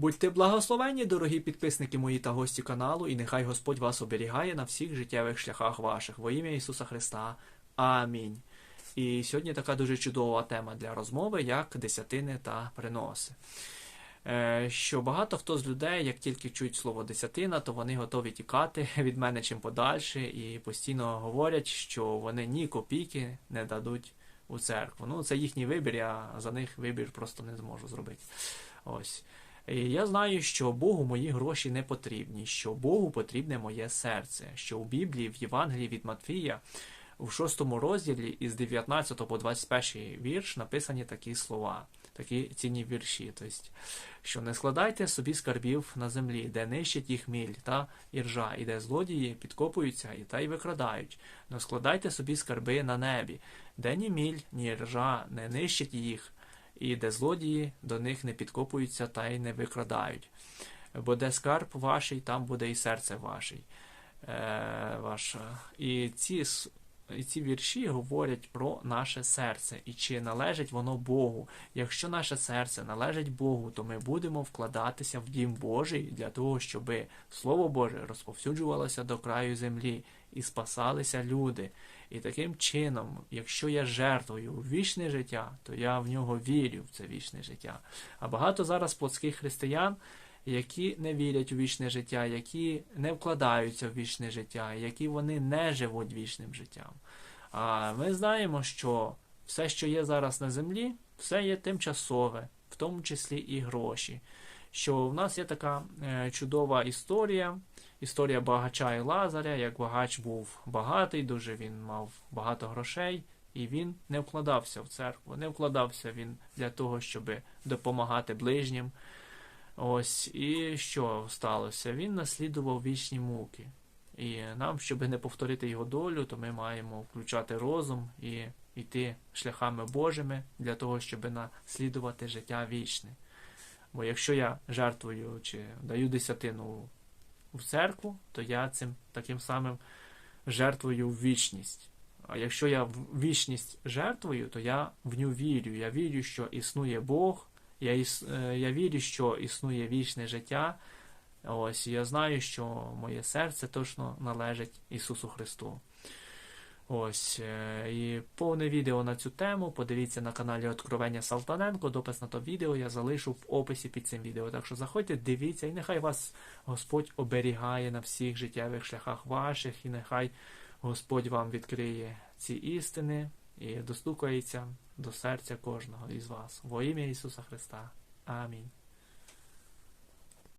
Будьте благословенні, дорогі підписники мої та гості каналу, і нехай Господь вас оберігає на всіх життєвих шляхах ваших. Во ім'я Ісуса Христа. Амінь. І сьогодні така дуже чудова тема для розмови, як десятини та приноси. Е, Що багато хто з людей, як тільки чують слово десятина, то вони готові тікати від мене чим подальше і постійно говорять, що вони ні копійки не дадуть у церкву. Ну, це їхній вибір, я за них вибір просто не зможу зробити. Ось. І я знаю, що Богу мої гроші не потрібні, що Богу потрібне моє серце, що у Біблії, в Євангелії від Матфія, у 6 розділі із 19 по 21 вірш написані такі слова, такі цінні вірші. Тобто, що не складайте собі скарбів на землі, де нищать їх міль та іржа, і де злодії підкопуються і та й викрадають. Но складайте собі скарби на небі, де ні міль, ні ржа не нищать їх, і де злодії до них не підкопуються та й не викрадають. Бо де скарб ваший, там буде і серце ваший. Е, ваше. І ці, ці вірші говорять про наше серце і чи належить воно Богу. Якщо наше серце належить Богу, то ми будемо вкладатися в дім Божий для того, щоб Слово Боже розповсюджувалося до краю землі і спасалися люди. І таким чином, якщо я жертвую вічне життя, то я в нього вірю в це вічне життя. А багато зараз плотських християн, які не вірять у вічне життя, які не вкладаються в вічне життя, які вони не живуть вічним життям. А ми знаємо, що все, що є зараз на землі, все є тимчасове, в тому числі і гроші. Що в нас є така е, чудова історія, історія багача і Лазаря, як багач був багатий, дуже він мав багато грошей, і він не вкладався в церкву, не вкладався він для того, щоб допомагати ближнім. Ось і що сталося? Він наслідував вічні муки. І нам, щоб не повторити його долю, то ми маємо включати розум і йти шляхами Божими для того, щоб наслідувати життя вічне. Бо якщо я жертвую чи даю десятину в церкву, то я цим таким самим жертвую в вічність. А якщо я в вічність жертвую, то я в ню вірю. Я вірю, що існує Бог, я, іс, е, я вірю, що існує вічне життя. Ось я знаю, що моє серце точно належить Ісусу Христу. Ось е, і повне відео на цю тему. Подивіться на каналі Откровення Салтаненко. Допис на то відео я залишу в описі під цим відео. Так що заходьте, дивіться, і нехай вас Господь оберігає на всіх життєвих шляхах ваших, і нехай Господь вам відкриє ці істини і достукається до серця кожного із вас. Во ім'я Ісуса Христа. Амінь.